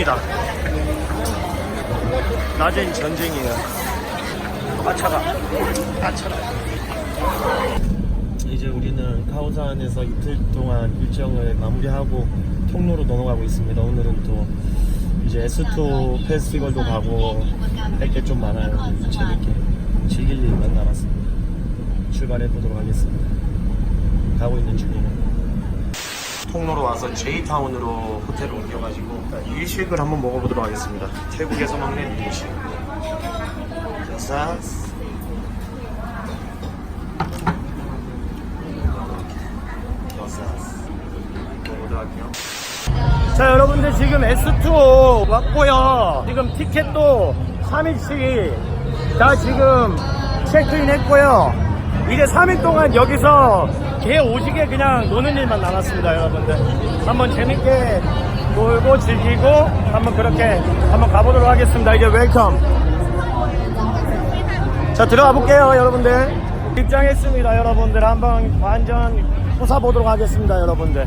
전쟁입니다. 낮엔 전쟁이에요. 아 차가, 아 차가. 이제 우리는 카오산에서 이틀 동안 일정을 마무리하고 통로로 넘어가고 있습니다. 오늘은 또 이제 S2 페스티벌도 가고 할게좀 많아요. 재밌게 즐길 일만 남았습니다. 출발해 보도록 하겠습니다. 가고 있는 중이에요. 통로로 와서 제이타운으로 호텔을 옮겨가지고 일식을 한번 먹어보도록 하겠습니다. 태국에서 먹는 일식. 자. 자 여러분들 지금 S2 왔고요 지금 티켓도 3일치 다 지금 체크인 했고요 이제 3일 동안 여기서 개 오지게 그냥 노는 일만 남았습니다 여러분들. 한번 재밌게 놀고 즐기고 한번 그렇게 한번 가보도록 하겠습니다. 이제 웰컴. 자 들어가 볼게요 여러분들. 입장했습니다 여러분들. 한번 완전 솟아보도록 하겠습니다 여러분들.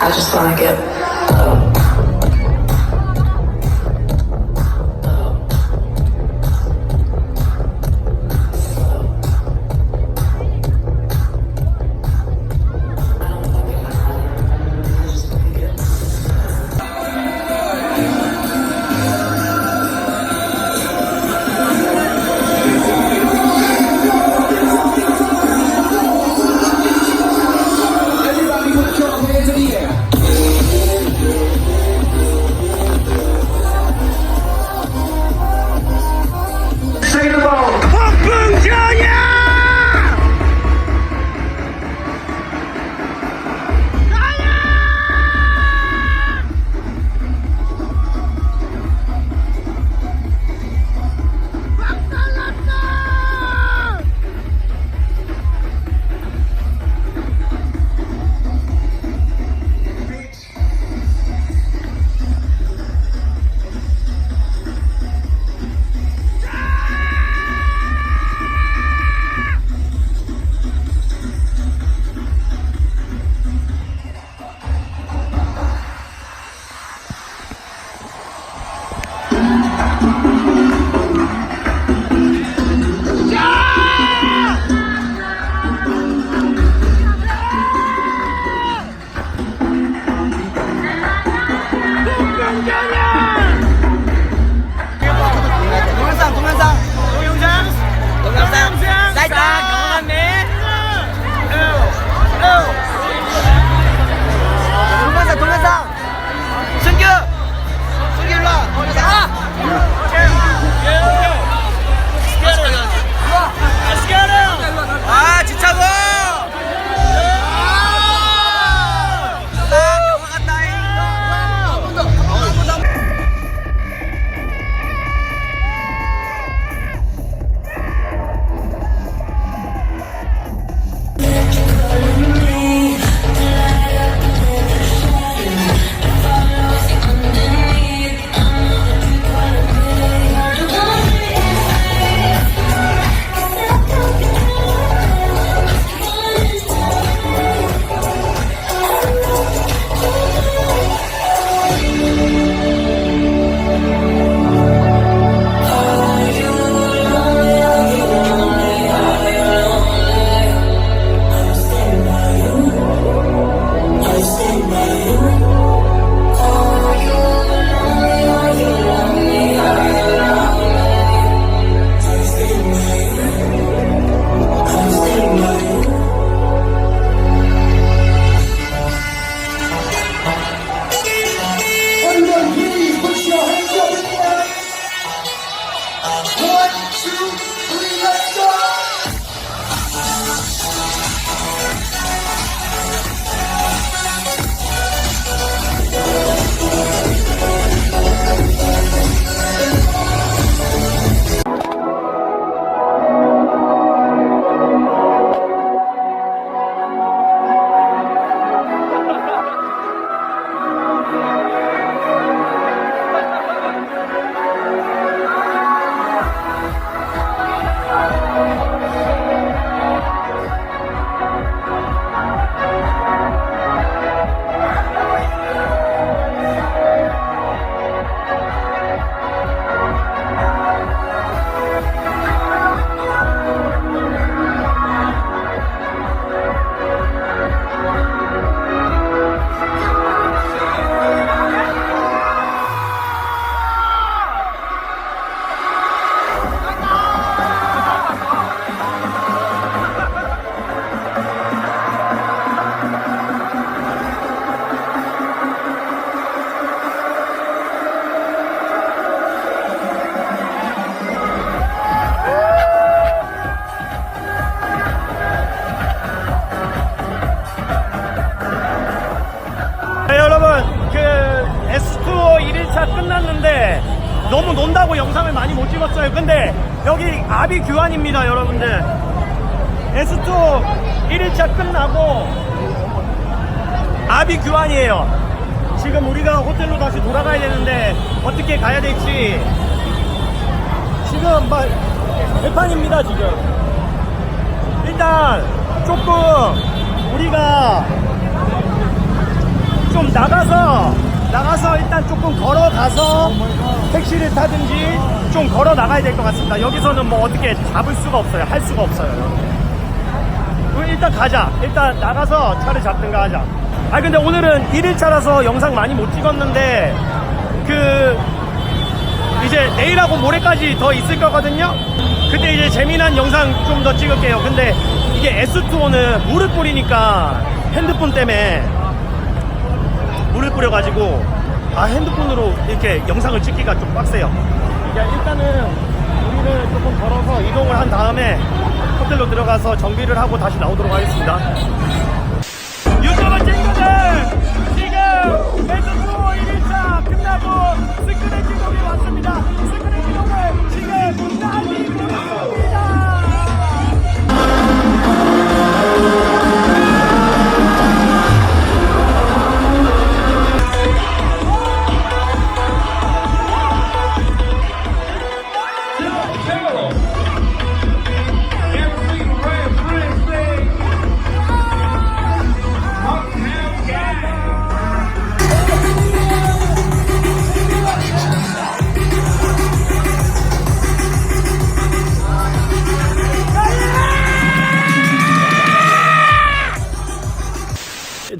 I just wanna get 여기 아비 규환입니다, 여러분들. S2 1일차 끝나고 아비 규환이에요. 지금 우리가 호텔로 다시 돌아가야 되는데 어떻게 가야 될지 지금 막 개판입니다, 지금. 일단 조금 우리가 좀 나가서 나가서 일단 조금 걸어가서 택시를 타든지 좀 걸어 나가야 될 것 같습니다. 여기서는 뭐 어떻게 잡을 수가 없어요. 할 수가 없어요. 일단 가자. 일단 나가서 차를 잡든가 하자. 아 근데 오늘은 1일차라서 영상 많이 못 찍었는데 그 이제 내일하고 모레까지 더 있을 거거든요. 그때 이제 재미난 영상 좀 더 찍을게요. 근데 이게 S2는 물을 뿌리니까 핸드폰 때문에 물을 뿌려가지고 아 핸드폰으로 이렇게 영상을 찍기가 좀 빡세요. 이제 일단은 우리는 조금 걸어서 이동을 한 다음에 호텔로 들어가서 정비를 하고 다시 나오도록 하겠습니다. 유튜브 친구들 지금 매주수 1일차 끝나고 스크래치 동에 왔습니다. 스크래치 동을 지금 날리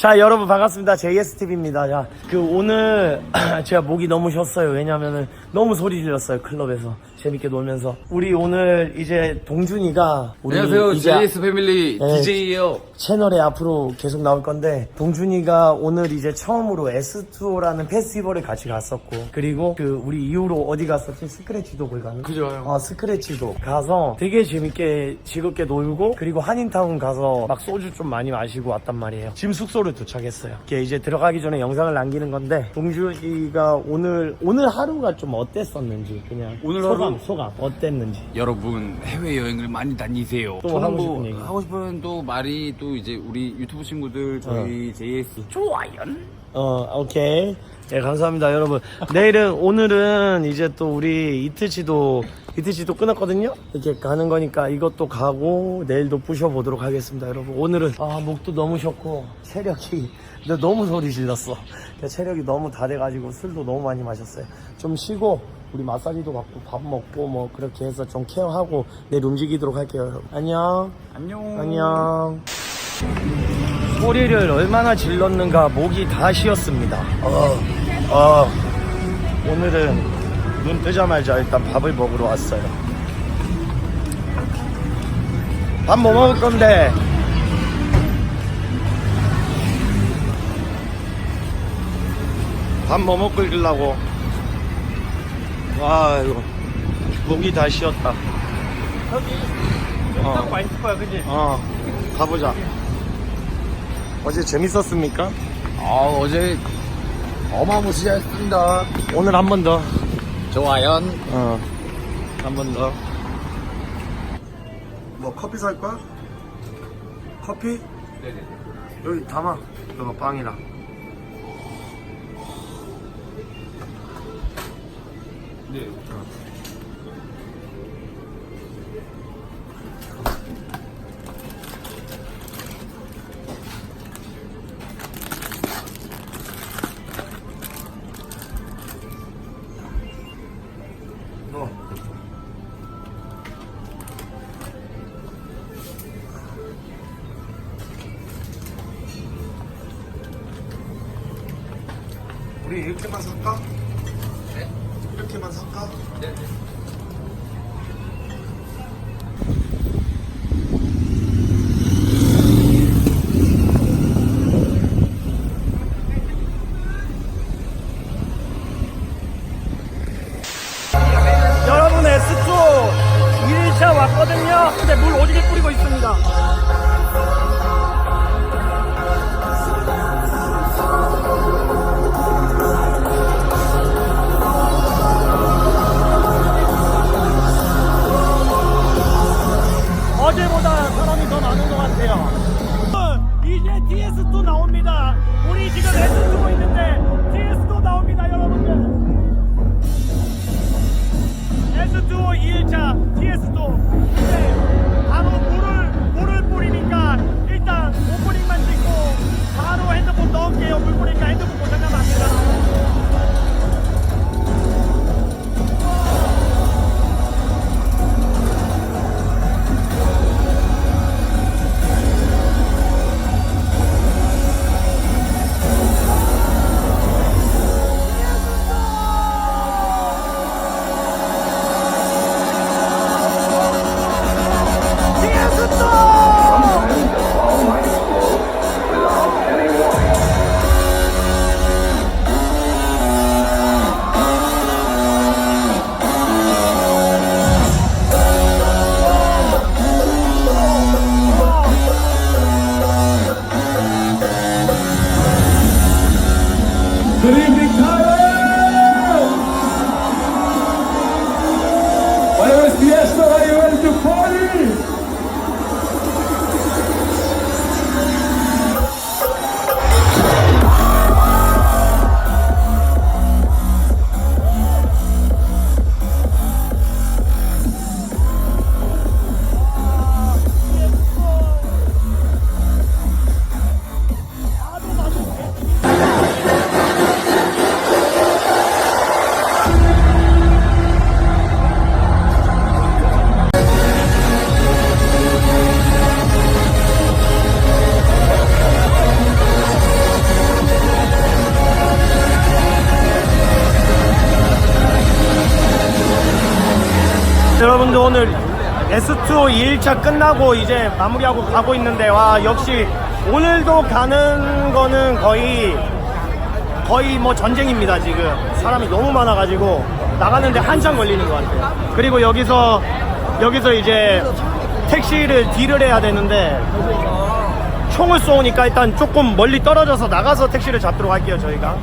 자 여러분 반갑습니다 JSTV입니다 야, 그 오늘 제가 목이 너무 쉬었어요 왜냐면은 너무 소리 질렀어요 클럽에서 재밌게 놀면서 우리 오늘 이제 동준이가 우리 안녕하세요. 이제 JS 패밀리 네. DJ예요. 채널에 앞으로 계속 나올 건데 동준이가 오늘 이제 처음으로 S2라는 페스티벌을 같이 갔었고 그리고 그 우리 이후로 어디 갔었지 스크래치도 갔나? 그죠, 형. 어 스크래치도 가서 되게 재밌게 즐겁게 놀고 그리고 한인타운 가서 막 소주 좀 많이 마시고 왔단 말이에요 지금 숙소 를 도착했어요 이게 이제 들어가기 전에 영상을 남기는 건데 동준이가 오늘 오늘 하루가 좀 어땠었는지 그냥 오늘 소감 하루? 소감 어땠는지 여러분 해외 여행을 많이 다니세요. 또 저는 하고 뭐 싶은 얘기. 하고 싶은 또 말이 또 이제 우리 유튜브 친구들 저희 JS 좋아요. 어, 오케이. 네, 감사합니다, 여러분. 내일은, 오늘은 이제 또 우리 이틀치도, 이틀치도 끊었거든요? 이렇게 가는 거니까 이것도 가고, 내일도 부셔보도록 하겠습니다, 여러분. 오늘은, 아, 목도 너무 쉬었고, 체력이, 너무 소리 질렀어. 근데 체력이 너무 다 돼가지고 술도 너무 많이 마셨어요. 좀 쉬고, 우리 마사지도 받고, 밥 먹고, 뭐, 그렇게 해서 좀 케어하고, 내일 움직이도록 할게요, 여러분. 안녕. 안녕. 안녕. 소리를 얼마나 질렀는가 목이 다 쉬었습니다. 어, 어, 오늘은 눈 뜨자마자 일단 밥을 먹으러 왔어요. 밥 뭐 먹을 건데? 밥 뭐 먹고 일라고? 와, 이거 목이 다 쉬었다. 여기 어. 맛있을 거야, 그지? 어, 가보자. 어제 재밌었습니까? 아 어제 어마무시했습니다. 오늘 한 번 더. 좋아요. 어, 한 번 더. 뭐 커피 살 거야? 커피? 네네. 여기 담아. 이거 빵이랑. 네. 너. 우리 이렇게만 살까? 네? 이렇게만 살까? 네. Good evening, Tyler. My name is días, are you ready to party? 오늘 S2 2일차 끝나고 이제 마무리하고 가고 있는데 와 역시 오늘도 가는 거는 거의 거의 뭐 전쟁입니다 지금. 사람이 너무 많아가지고 나가는데 한참 걸리는 것 같아요. 그리고 여기서 여기서 이제 택시를 딜을 해야 되는데 총을 쏘니까 일단 조금 멀리 떨어져서 나가서 택시를 잡도록 할게요 저희가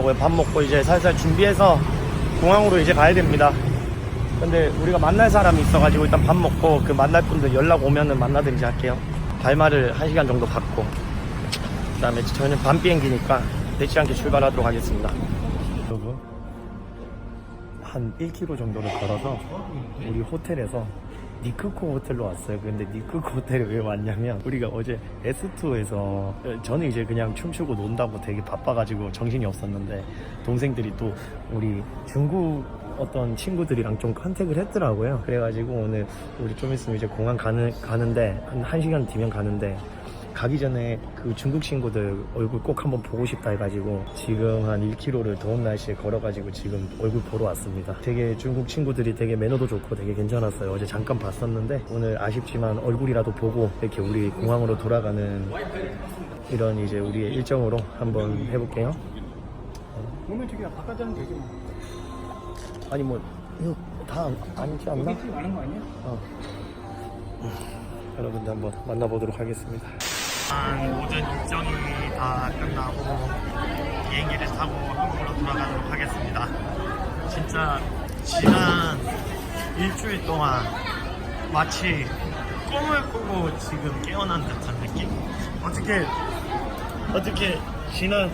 먹으려고요. 밥 먹고 이제 살살 준비해서 공항으로 이제 가야 됩니다. 근데 우리가 만날 사람이 있어가지고 일단 밥 먹고 그 만날 분들 연락 오면은 만나든지 할게요. 발말을 1시간 정도 받고 그 다음에 저희는 밤 비행기니까 늦지 않게 출발하도록 하겠습니다. 여러분 한 1km 정도를 걸어서 우리 호텔에서 니크코 호텔로 왔어요. 근데 니크코 호텔에 왜 왔냐면 우리가 어제 S2에서 저는 이제 그냥 춤추고 논다고 되게 바빠가지고 정신이 없었는데 동생들이 또 우리 중국 어떤 친구들이랑 좀 컨택을 했더라고요. 그래가지고 오늘 우리 좀 있으면 이제 공항 가는 가는데 한 1시간 뒤면 가는데 가기 전에 그 중국 친구들 얼굴 꼭 한번 보고 싶다 해가지고 지금 한 1km를 더운 날씨에 걸어가지고 지금 얼굴 보러 왔습니다. 되게 중국 친구들이 되게 매너도 좋고 되게 괜찮았어요. 어제 잠깐 봤었는데 오늘 아쉽지만 얼굴이라도 보고 이렇게 우리 공항으로 돌아가는 이런 이제 우리의 일정으로 한번 해볼게요. 몸에 되게 바깥자는 되지 뭐. 아니 뭐 이거 다 아니지 않나? 많은 거 아니야? 여러분들 한번 만나보도록 하겠습니다. 오전 일정이 다 끝나고 비행기를 타고 한국으로 돌아가도록 하겠습니다. 진짜 지난 일주일 동안 마치 꿈을 꾸고 지금 깨어난 듯한 느낌? 어떻게 어떻게 지난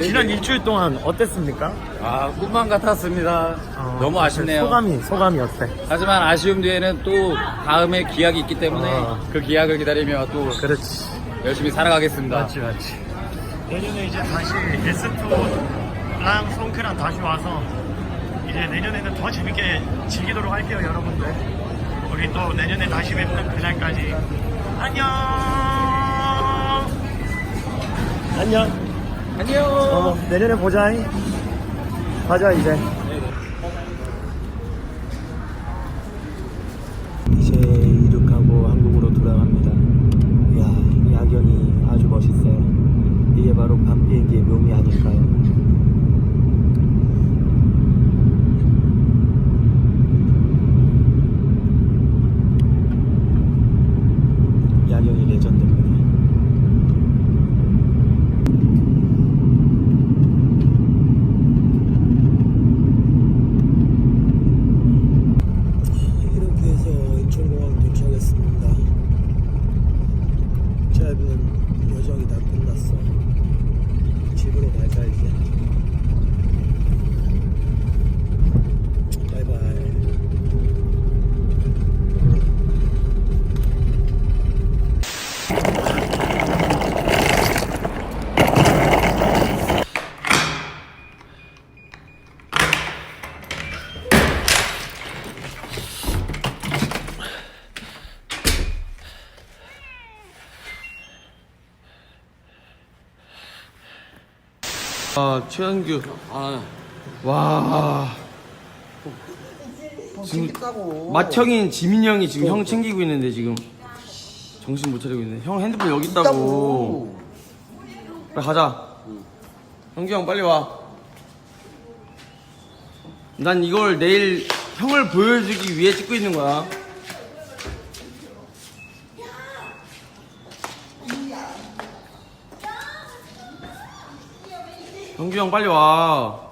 지난 일주일 동안 어땠습니까? 아, 꿈만 같았습니다. 어, 너무 아쉽네요. 소감이 소감이 어때? 하지만 아쉬움 뒤에는 또 다음에 기약이 있기 때문에 어. 그 기약을 기다리며 또 그렇지. 열심히 살아가겠습니다. 맞지 맞지. 내년에 이제 다시 S2랑 송크랑 다시 와서 이제 내년에는 더 재밌게 즐기도록 할게요 여러분들. 우리 또 내년에 다시 뵙는 그날까지. 안녕! 안녕. 안녕. 어, 내년에 보자 가자 이제 이륙하고 한국으로 돌아갑니다 이야 야경이 아주 멋있어요 이게 바로 밤 비행기의 묘미 아닐까요 야경이 레전드입니다 이렇게 해서 인천공항 도착했습니다. 짧은 여정이 다 끝났어. 집으로 갈까 이제. 바이바이. 아 최현규. 아, 와. 지금 맏형인 지민이 형이 지금 형 챙기고 있는데 지금. 정신 못 차리고 있네. 형 핸드폰 여기 있다고. 그래 가자. 형규 형 빨리 와난 이걸 내일 형을 보여주기 위해 찍고 있는 거야 형규 형 빨리 와